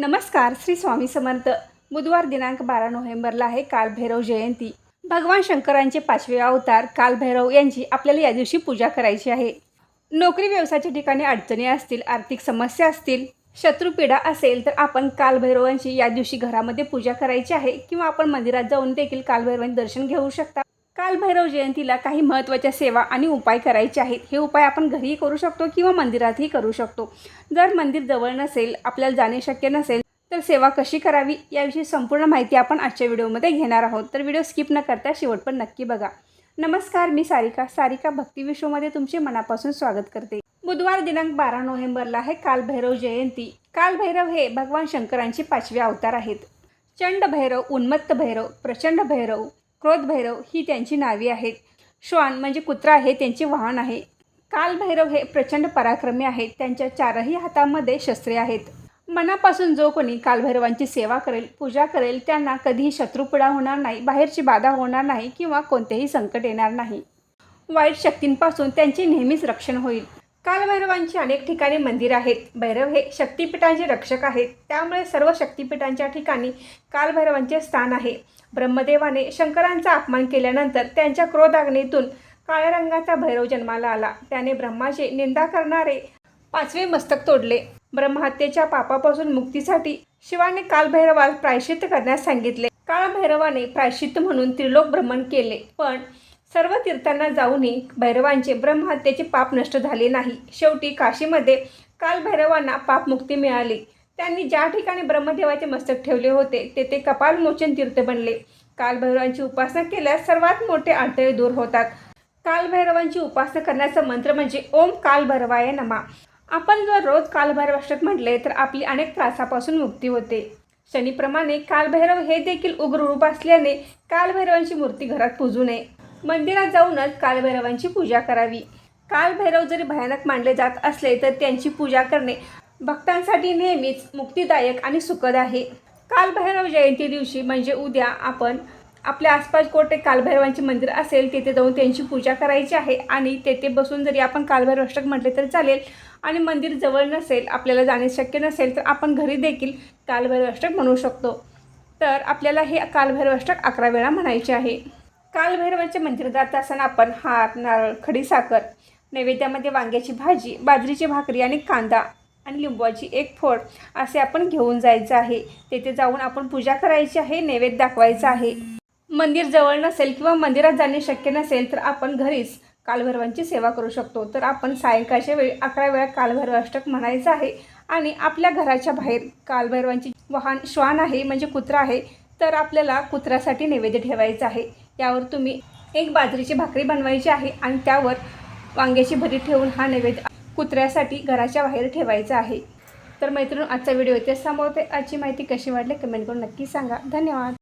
नमस्कार श्री स्वामी समर्थ. बुधवार दिनांक बारा नोव्हेंबरला आहे कालभैरव जयंती. भगवान शंकरांचे पाचवे अवतार कालभैरव यांची आपल्याला या दिवशी पूजा करायची आहे. नोकरी व्यवसायाच्या ठिकाणी अडचणी असतील आर्थिक समस्या असतील शत्रुपीडा असेल तर आपण कालभैरवांची या दिवशी घरामध्ये पूजा करायची आहे किंवा आपण मंदिरात जाऊन देखील कालभैरवांचे दर्शन घेऊ शकता. कालभैरव जयंतीला काही महत्त्वाच्या सेवा आणि उपाय करायचे आहेत. हे उपाय आपण घरीही करू शकतो किंवा मंदिरातही करू शकतो. जर मंदिर जवळ नसेल आपल्याला जाणे शक्य नसेल तर सेवा कशी करावी याविषयी संपूर्ण माहिती आपण आजच्या व्हिडिओमध्ये घेणार आहोत. तर व्हिडिओ स्किप न करता शेवट पण नक्की बघा. नमस्कार मी सारिका. सारिका भक्ती विश्वमध्ये तुमचे मनापासून स्वागत करते. बुधवार दिनांक बारा नोव्हेंबरला आहे कालभैरव जयंती. कालभैरव हे भगवान शंकरांचे पाचवे अवतार आहेत. चंड भैरव उन्मत्त भैरव प्रचंड भैरव क्रोध भैरव ही त्यांची नावे आहेत. श्वान म्हणजे कुत्रा हे त्यांचे वाहन आहे. कालभैरव हे प्रचंड पराक्रमी आहेत. त्यांच्या चारही हातामध्ये शस्त्रे आहेत. मनापासून जो कोणी कालभैरवांची सेवा करेल पूजा करेल त्यांना कधीही शत्रुपुडा होणार नाही बाहेरची बाधा होणार नाही किंवा कोणतेही संकट येणार नाही. वाईट शक्तींपासून त्यांचे नेहमीच रक्षण होईल. कालभैरवांची अनेक ठिकाणी मंदिर आहेत. भैरव हे शक्तिपीठांचे रक्षक आहेत. त्यामुळे सर्व शक्तिपीठांच्या ठिकाणी कालभैरवांचे स्थान आहे. ब्रह्मदेवाने शंकरांचा अपमान केल्यानंतर त्यांच्या क्रोधाग्नीतून काळ्या रंगाचा भैरव जन्माला आला. त्याने ब्रह्माचे निंदा करणारे पाचवे मस्तक तोडले. ब्रह्महत्येच्या पापापासून मुक्तीसाठी शिवाने कालभैरवास प्रायश्चित करण्यास सांगितले. काळभैरवाने प्रायश्चित म्हणून त्रिलोक भ्रमण केले. पण सर्व तीर्थांना जाऊनही भैरवांचे ब्रह्महत्येचे पाप नष्ट झाले नाही. शेवटी काशीमध्ये कालभैरवांना पापमुक्ती मिळाली. त्यांनी ज्या ठिकाणी ब्रह्मदेवाचे मस्तक ठेवले होते तेथे कपालमोचन तीर्थ बनले. कालभैरवांची उपासना केल्यास सर्वात मोठे अडथळे दूर होतात. कालभैरवांची उपासना करण्याचा मंत्र म्हणजे ओम कालभैरवाय नमा. आपण जर रोज कालभैरवाष्टक म्हटले तर आपली अनेक त्रासापासून मुक्ती होते. शनीप्रमाणे कालभैरव हे देखील उग्र रूप असल्याने कालभैरवांची मूर्ती घरात पूजू नये. मंदिरात जाऊनच कालभैरवांची पूजा करावी. कालभैरव जरी भयानक मानले जात असले तर त्यांची पूजा करणे भक्तांसाठी नेहमीच मुक्तिदायक आणि सुखद आहे. कालभैरव जयंती दिवशी म्हणजे उद्या आपण आपल्या आसपास कोठे कालभैरवांचे मंदिर असेल तिथे जाऊन त्यांची पूजा करायची आहे आणि तेथे बसून जरी आपण कालभैरव अष्टक म्हटले तरी चालेल आणि मंदिर जवळ नसेल आपल्याला जाणे शक्य नसेल तर आपण घरी देखील कालभैरव अष्टक म्हणू शकतो. तर आपल्याला हे कालभैरव अष्टक अकरा वेळा म्हणायचे आहे. कालभैरवांच्या मंदिरात जात असताना आपण हार नारळ खडीसाखर नैवेद्यामध्ये वांग्याची भाजी बाजरीची भाकरी आणि कांदा आणि लिंबूची एक फोड असे आपण घेऊन जायचं आहे. तेथे जाऊन आपण पूजा करायची आहे नैवेद्य दाखवायचा आहे. मंदिर जवळ नसेल किंवा मंदिरात जाणे शक्य नसेल तर आपण घरीच कालभैरवांची सेवा करू शकतो. तर आपण सायंकाळच्या वेळी अकरा वेळा कालभैरव अष्टक म्हणायचं आहे आणि आपल्या घराच्या बाहेर कालभैरवांची वाहन श्वान आहे म्हणजे कुत्रा आहे तर आपल्याला कुत्र्यासाठी नैवेद्य ठेवायचं आहे. यावर तुम्ही एक बाजरीची भाकरी बनवायची आहे आणि त्यावर वांग्याची भरी ठेवून हा नैवेद्य कुत्र्यासाठी घराच्या बाहेर ठेवायचा आहे. तर मैत्रीण आजचा व्हिडिओ ते समोर ते आजची माहिती कशी वाटली कमेंट करून नक्की सांगा. धन्यवाद.